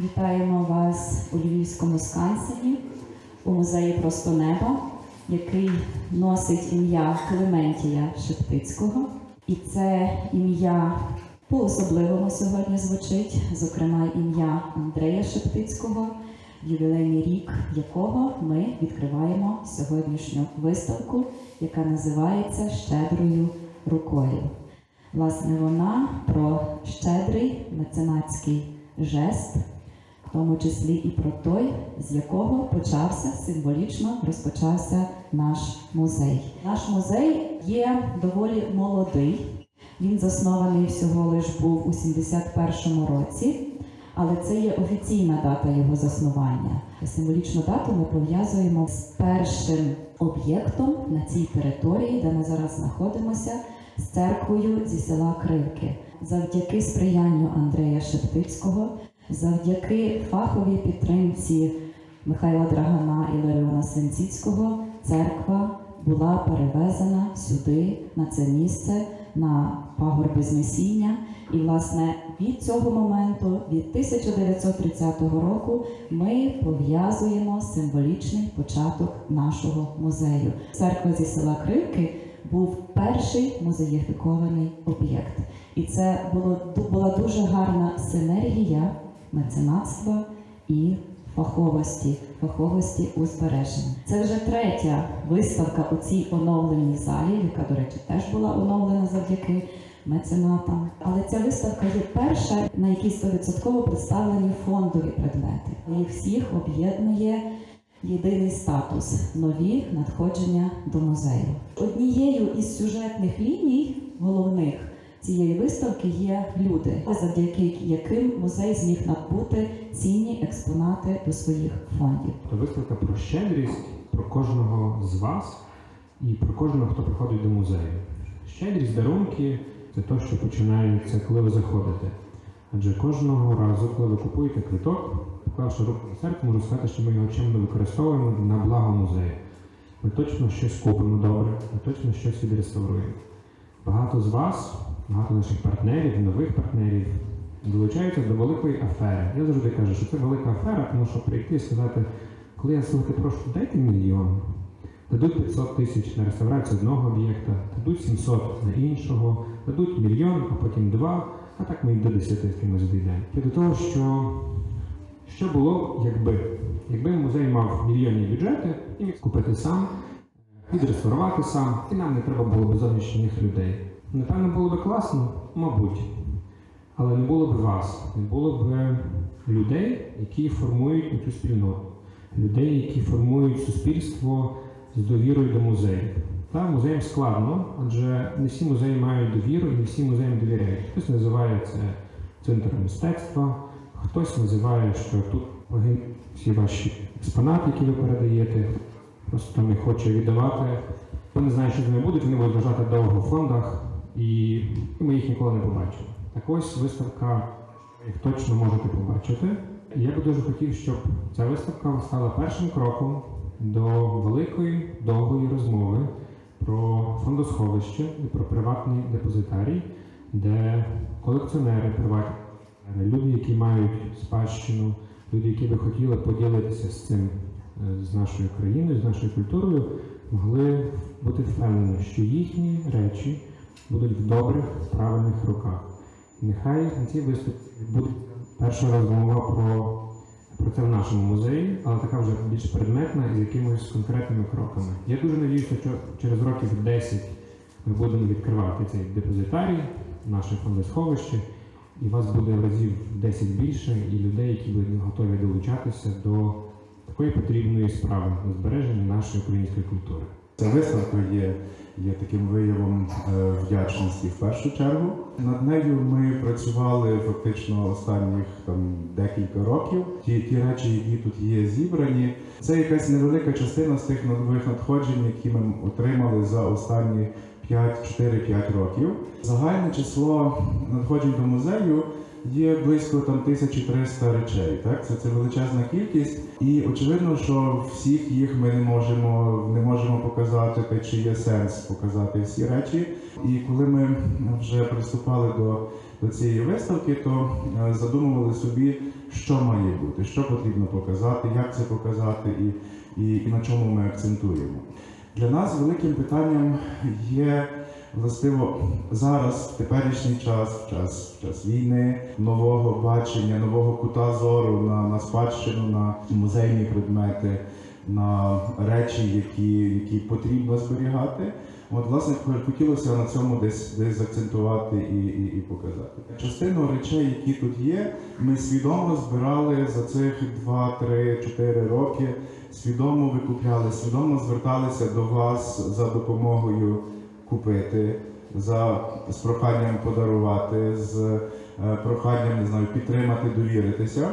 Вітаємо вас у Львівському скансені у музеї Просто небо, який носить ім'я Клементія Шептицького. І це ім'я по-особливому сьогодні звучить, зокрема ім'я Андрея Шептицького, ювілейний рік якого ми відкриваємо сьогоднішню виставку, яка називається Щедрою рукою. Власне, вона про щедрий меценатський жест, в тому числі і про той, з якого почався символічно розпочався наш музей. Наш музей є доволі молодий. Він заснований всього лиш був у 71-му році, але це є офіційна дата його заснування. Символічну дату ми пов'язуємо з першим об'єктом на цій території, де ми зараз знаходимося, з церквою зі села Кривки. Завдяки сприянню Андрея Шептицького, завдяки фаховій підтримці Михайла Драгана і Ларіона Свинціцького, церква була перевезена сюди, на це місце, на пагорби Знесіння. І, власне, від цього моменту, від 1930 року, ми пов'язуємо символічний початок нашого музею. Церква зі села Кривки був перший музеїфікований об'єкт. І це було, була дуже гарна синергія меценатства і фаховості, фаховості у збереженні. Це вже третя виставка у цій оновленій залі, яка, до речі, теж була оновлена завдяки меценатам. Але ця виставка є перша, на якій 100% представлені фондові предмети. Їх всіх об'єднує єдиний статус нові надходження до музею. Однією із сюжетних ліній головних цієї виставки є люди, завдяки яким музей зміг набути цінні експонати до своїх фондів. То виставка про щедрість, про кожного з вас і про кожного, хто приходить до музею. Щедрість, дарунки це те, що починається, коли ви заходите. Адже кожного разу, коли ви купуєте квиток, поклавши руку на серце, можу сказати, що ми його чимно використовуємо на благо музею. Ми точно щось купимо добре, ми точно щось відреставруємо. Багато з вас, багато наших партнерів, нових партнерів долучаються до великої афери. Я завжди кажу, що це велика афера, тому що прийти і сказати, коли я слухайте, прошу, дайте мільйон, дадуть 500 тисяч на реставрацію одного об'єкта, дадуть 700 на іншого, дадуть мільйон, а потім два, а так ми до 10 з кимось дійдемо. І до того, що, що було, якби. Якби музей мав мільйонні бюджети і міг купити сам, відреставрувати сам, і нам не треба було б зовнішніх людей. Напевно, було б класно, мабуть. Але не було б вас, не було б людей, які формують цю спільноту, людей, які формують суспільство з довірою до музею. Та музеям складно, адже не всі музеї мають довіру і не всі музеям довіряють. Хтось називає це центром мистецтва, хтось називає, що тут всі ваші експонати, які ви передаєте, просто не хоче віддавати. Вони знають, що з ними будуть, вони будуть лежати довго в фондах, і ми їх ніколи не побачимо. Так ось виставка, ви їх точно можете побачити. Я би дуже хотів, щоб ця виставка стала першим кроком до великої довгої розмови про фондосховище і про приватний депозитарій, де колекціонери, приватні, люди, які мають спадщину, люди, які би хотіли поділитися з цим е, з нашою країною, з нашою культурою, могли бути впевнені, що їхні речі будуть в добрих, правильних руках. І нехай на цій виставці буде перша розмова про, про це в нашому музеї, але така вже більш предметна і з якимись конкретними кроками. Я дуже надіюся, що через років 10 ми будемо відкривати цей депозитарій, наше фондосховище, і вас буде разів 10 більше, і людей, які будуть готові долучатися до такої потрібної справи на збереження нашої української культури. Ця виставка є, є таким виявом е, вдячності в першу чергу. Над нею ми працювали фактично останніх там декілька років. Ті, ті речі, які тут є зібрані, це якась невелика частина з тих нових надходжень, які ми отримали за останні 5-4-5 років. Загальне число надходжень до музею є близько там 1300 речей. Так, це, це величезна кількість, і очевидно, що всіх їх ми не можемо не можемо показати, та чи є сенс показати всі речі. І коли ми вже приступали до до цієї виставки, то е, задумували собі, що має бути, що потрібно показати, як це показати і, і, і на чому ми акцентуємо. Для нас великим питанням є властиво зараз, теперішній час, час, час війни, нового бачення, нового кута зору на, на спадщину, на музейні предмети, на речі, які, які потрібно зберігати. От, власне, хотілося на цьому десь, десь заакцентувати і, і, і показати. Частину речей, які тут є, ми свідомо збирали за цих 2, 3, 4 роки, свідомо викупляли, свідомо зверталися до вас за допомогою купити, за з проханням подарувати, з е, проханням не знаю, підтримати, довіритися.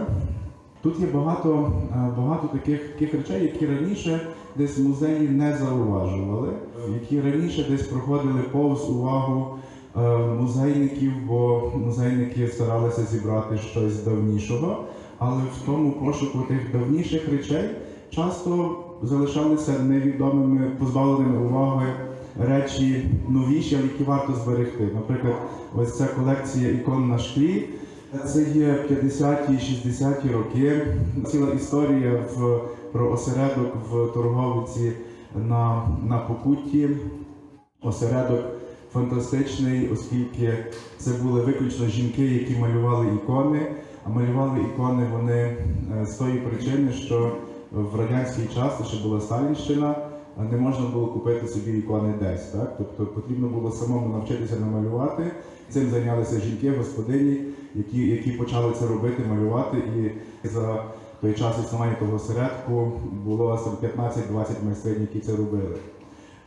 Тут є багато, е, багато таких, таких речей, які раніше десь музеї не зауважували, які раніше десь проходили повз увагу е, музейників, бо музейники старалися зібрати щось давнішого, але в тому пошуку тих давніших речей часто залишалися невідомими, позбавленими уваги речі новіші, але які варто зберегти. Наприклад, ось ця колекція ікон на шклі. Це є 50-ті, 60-ті роки. Ціла історія в, про осередок в торговиці на, на Покутті. Осередок фантастичний, оскільки це були виключно жінки, які малювали ікони. А малювали ікони вони е, з тої причини, що в радянський час це ще була Сталінщина, не можна було купити собі ікони десь. Так? Тобто потрібно було самому навчитися намалювати. Цим зайнялися жінки, господині, які, які почали це робити, малювати. І за той час існування того осередку було 15-20 майстринь, які це робили.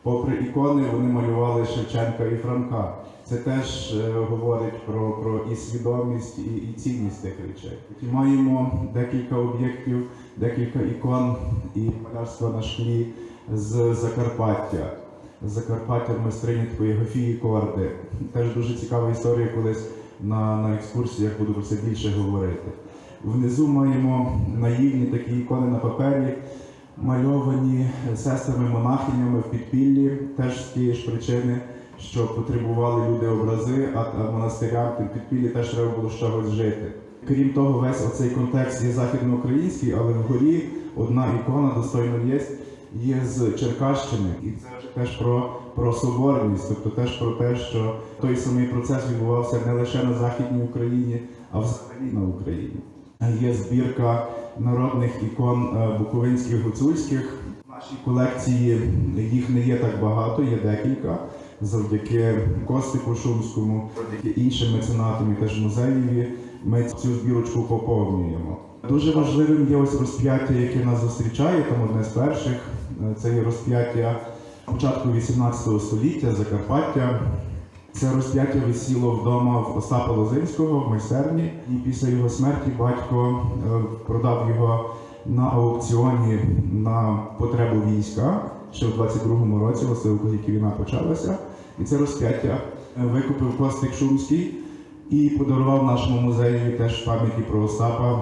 Попри ікони, вони малювали Шевченка і Франка. Це теж е, говорить про, про і свідомість, і, і цінність тих речей. Маємо декілька об'єктів, декілька ікон і малярства на шклі з Закарпаття. З Закарпаття в майстрині такої Гафії Корди. Теж дуже цікава історія, колись на, на екскурсіях буду про це більше говорити. Внизу маємо наївні такі ікони на папері, мальовані сестрами-монахинями в підпіллі, теж з тієї ж причини, що потребували люди образи, а, монастирям в підпіллі теж треба було чогось жити. Крім того, весь оцей контекст є західноукраїнський, але вгорі одна ікона достойно є, є з Черкащини. І це вже теж про, про соборність, тобто теж про те, що той самий процес відбувався не лише на Західній Україні, а взагалі на Україні. Є збірка народних ікон е, буковинських гуцульських. В нашій колекції їх не є так багато, є декілька. Завдяки Костику Шумському, завдяки іншим меценатам і теж музеєві ми цю збірочку поповнюємо. Дуже важливим є ось розп'яття, яке нас зустрічає, там одне з перших. Е, Це є розп'яття початку 18 століття Закарпаття. Це розп'яття висіло вдома в Остапа Лозинського в майстерні, і після його смерті батько е, продав його на аукціоні на потребу війська ще в 22-му році, власне, коли війна почалася. І це розп'яття е, викупив Костик Шумський і подарував нашому музею теж пам'яті про Остапа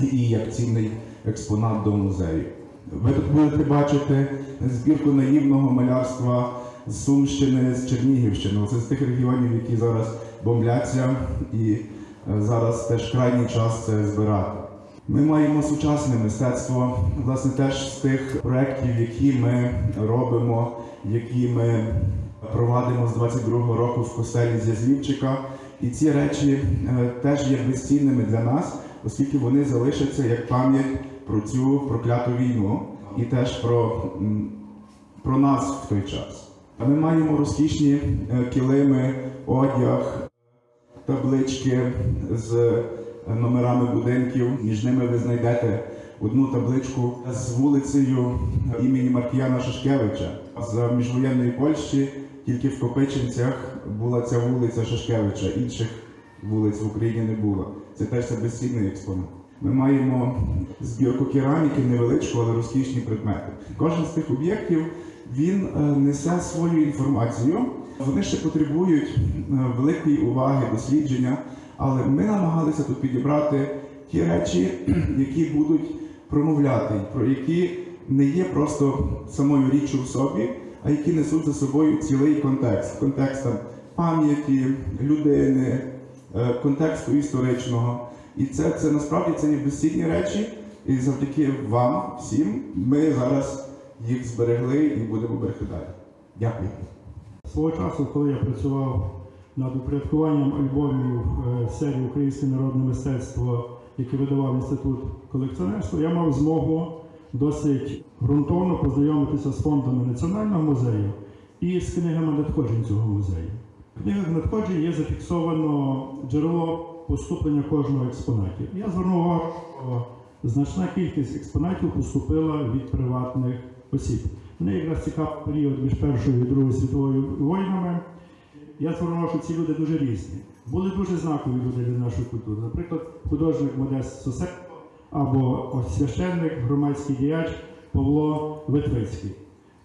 і як цінний експонат до музею. Ви тут будете бачити збірку наївного малярства з Сумщини, з Чернігівщини. Це з тих регіонів, які зараз бомбляться, і е, зараз теж крайній час це збирати. Ми маємо сучасне мистецтво, власне, теж з тих проєктів, які ми робимо, які ми провадимо з 22-го року в костелі Зязлівчика. І ці речі е, теж є безцінними для нас, оскільки вони залишаться як пам'ять про цю прокляту війну і теж про, про нас в той час. А Ми маємо розкішні е, килими, одяг, таблички з е, номерами будинків. Між ними ви знайдете одну табличку з вулицею імені Маркіяна Шашкевича. За міжвоєнної Польщі тільки в Копичинцях була ця вулиця Шашкевича, інших вулиць в Україні не було. Це теж це безцінний експонат. Ми маємо збірку кераміки, невеличку, але розкішні предмети. Кожен з тих об'єктів він е, несе свою інформацію. Вони ще потребують е, великої уваги, дослідження, але ми намагалися тут підібрати ті речі, які будуть промовляти, про які не є просто самою річчю в собі, а які несуть за собою цілий контекст. Контекст пам'яті, людини, е, контексту історичного. І це, це насправді це є безцінні речі. І завдяки вам всім ми зараз їх зберегли і будемо берегти далі. Дякую. Свого часу, коли я працював над упорядкуванням альбомів е, серії Українське народне мистецтво, яке видавав інститут колекціонерства, я мав змогу досить ґрунтовно познайомитися з фондами Національного музею і з книгами надходжень цього музею. В книгах надходжень є зафіксовано джерело поступлення кожного експонатів. Я звернув увагу, що значна кількість експонатів поступила від приватних осіб. Мене якраз цікавий період між Першою і Другою світовою війнами. Я звернув, що ці люди дуже різні. Були дуже знакові люди для нашої культури. Наприклад, художник Модест Сосенко або священник, громадський діяч Павло Витвицький.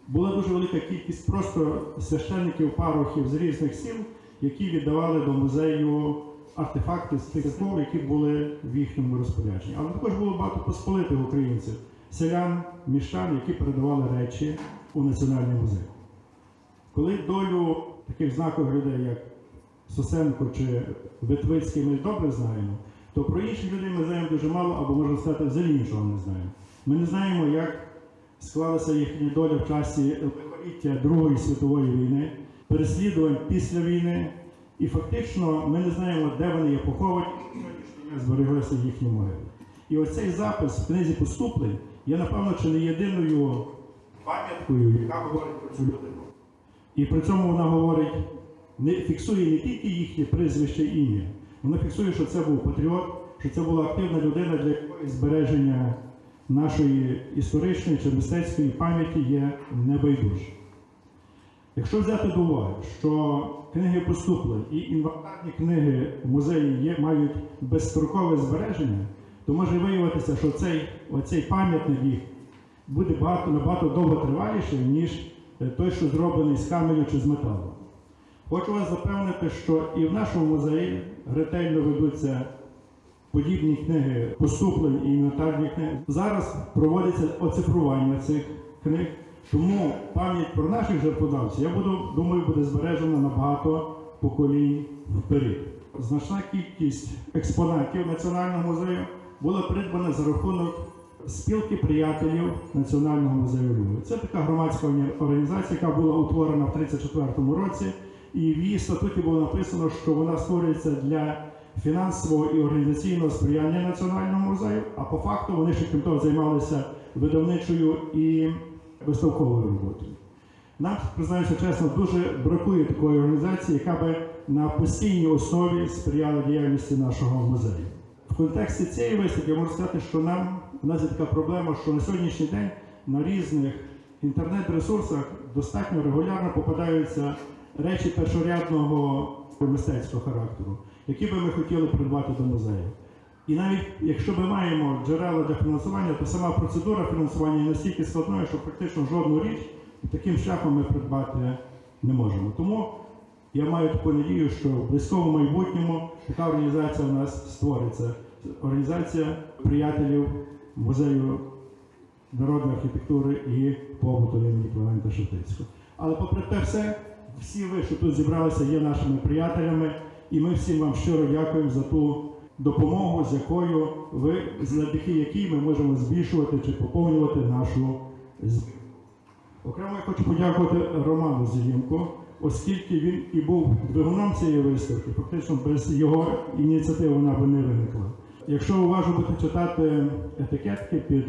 Була дуже велика кількість просто священників, парохів з різних сіл, які віддавали до музею артефакти з тих слов, які були в їхньому розпорядженні. Але також було багато посполитих українців, селян, міщан, які передавали речі у національний музей. Коли долю таких знакових людей, як Сосенко чи Витвицький, ми добре знаємо, то про інших людей ми знаємо дуже мало, або можна сказати, взагалі нічого не знаємо. Ми не знаємо, як склалася їхня доля в часі лихоліття Другої світової війни, переслідувань після війни, і фактично ми не знаємо, де вони є поховані, і збереглися їхні могили. І ось цей запис в книзі поступлень є, напевно, чи не єдиною пам'яткою, яка говорить про цю людину. І при цьому вона говорить, не фіксує не тільки їхнє прізвище і ім'я, вона фіксує, що це був патріот, що це була активна людина, для якої збереження нашої історичної чи мистецької пам'яті є небайдуже. Якщо взяти до уваги, що книги поступлень і інвентарні книги в музеї є, мають безстрокове збереження, то може виявитися, що цей, оцей пам'ятник їх буде багато, набагато довготриваліший, ніж е, той, що зроблений з каменю чи з металу. Хочу вас запевнити, що і в нашому музеї ретельно ведуться подібні книги поступлень і інвентарні книги. Зараз проводиться оцифрування цих книг, тому пам'ять про наших жертводавців, я буду, думаю, буде збережена на багато поколінь вперед. Значна кількість експонатів Національного музею була придбана за рахунок спілки приятелів Національного музею Львова. Це така громадська організація, яка була утворена в 1934 році, і в її статуті було написано, що вона створюється для фінансового і організаційного сприяння Національному музею, а по факту вони ще крім того займалися видавничою і виставковою роботою. Нам, признаюся чесно, дуже бракує такої організації, яка би на постійній основі сприяла діяльності нашого музею. В контексті цієї виставки можу сказати, що нам у нас є така проблема, що на сьогоднішній день на різних інтернет-ресурсах достатньо регулярно попадаються речі першорядного мистецького характеру, які би ми хотіли придбати до музею. І навіть якщо ми маємо джерела для фінансування, то сама процедура фінансування настільки складною, що практично жодну річ таким шляхом ми придбати не можемо. Тому я маю таку надію, що в близькому майбутньому така організація у нас створиться. Організація приятелів музею народної архітектури і побуту імені Климента Шептицького. Але попри те все, всі ви, що тут зібралися, є нашими приятелями, і ми всім вам щиро дякуємо за ту допомогу, з якою ви, завдяки якій ми можемо збільшувати чи поповнювати нашу збір. Окремо я хочу подякувати Роману Зілінку, оскільки він і був двигуном цієї виставки, фактично без його ініціативи вона би не виникла. Якщо уважно будете читати етикетки під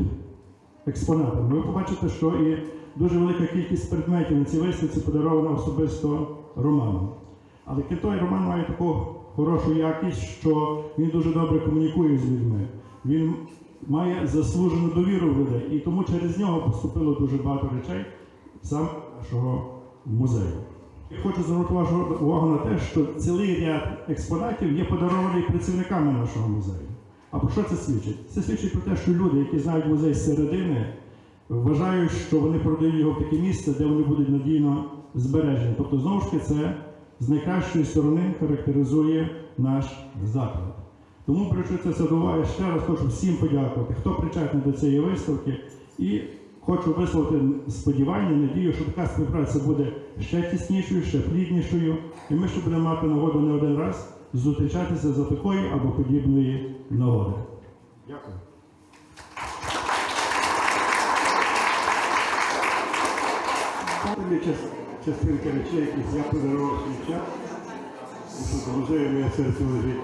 експонатами, ви побачите, що і дуже велика кількість предметів на цій виставці подарована особисто Романом. Але того, Роман має таку хорошу якість, що він дуже добре комунікує з людьми. Він має заслужену довіру в людей, і тому через нього поступило дуже багато речей саме нашого музею. Я хочу звернути вашу увагу на те, що цілий ряд експонатів є подарований працівниками нашого музею. А про що це свідчить? Це свідчить про те, що люди, які знають музей з середини, вважають, що вони продають його в таке місце, де вони будуть надійно збережені. Тобто, знову ж таки, це з найкращої сторони характеризує наш заклад. Тому, беручи це все ще раз хочу всім подякувати, хто причетний до цієї виставки, і хочу висловити сподівання, надію, що така співпраця буде ще тіснішою, ще пліднішою, і ми ще будемо мати нагоду не один раз зустрічатися за такої або подібної нагоди. Дякую. Час- частинка речей, яких я подарував свій час. і Тут музею моє серце лежить.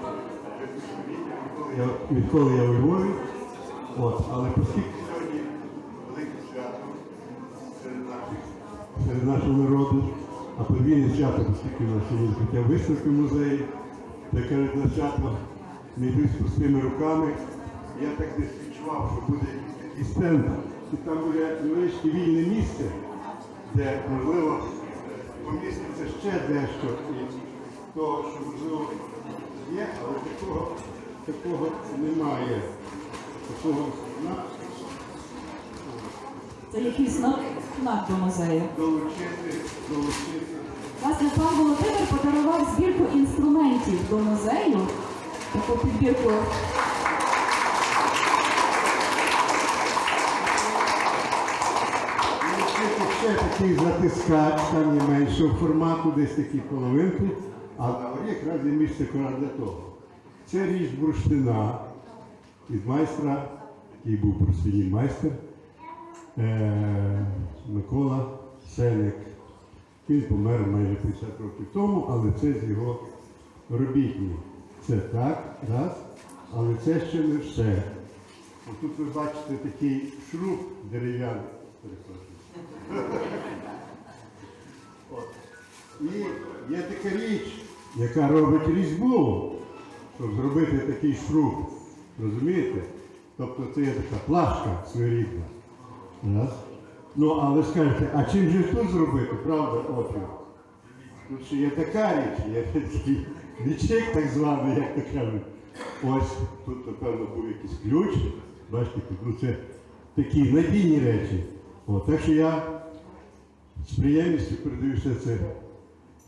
Я, відколи я у Львові. От, але оскільки сьогодні велике свято серед наших, серед нашого народу, а подвійне свято, оскільки у нас є відкриття виставки в музеї, таке на свято не йдуть з пустими руками. Я так десь відчував, що буде якийсь стенд, і там буде невеличке вільне місце, де можливо поміститься ще дещо і того, що можливо є, але такого, такого немає. Такого на Це якийсь знак знак до музею. долучити, долучити. Власне, пан Володимир подарував збірку інструментів до музею. Таку підбірку Долучити ще такий затискач, там є меншого формату, десь такі половинки, а на якраз є місце якраз для того. Це річ бурштина від майстра, який був бурштинів майстер е- Микола Сеник. Він помер майже 50 років тому, але це з його робітні. Це так, раз, але це ще не все. Тут ви бачите такий шруб дерев'яний. І є така річ, яка робить різьбу, щоб зробити такий шруб. Розумієте? Тобто це є така плашка своєрідна. Ну, а ви скажете, а чим же тут зробити, правда, опір? Тут ще є така річ, є такий лічик так званий, як то кажуть. Ось тут, напевно, був якийсь ключ. Бачите, ну, це такі надійні речі. О, так що я з приємністю передаю все це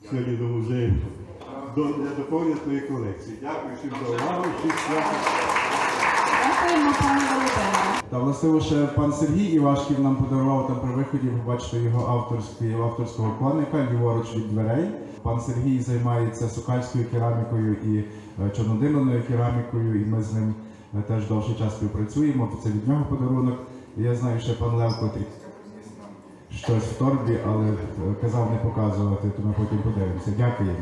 сьогодні до музею до, для доповнення своєї колекції. Дякую всім за увагу. Всіх дякуємо пану Володимиру. Та властиво ще пан Сергій Івашків нам подарував там при виході, ви бачите його авторський авторського планика ліворуч від дверей. Пан Сергій займається сокальською керамікою і е, керамікою, і ми з ним е, теж довший час співпрацюємо. Це від нього подарунок. Я знаю, ще пан Лев, котрий щось в торбі, але казав не показувати, то ми потім подивимося. Дякуємо.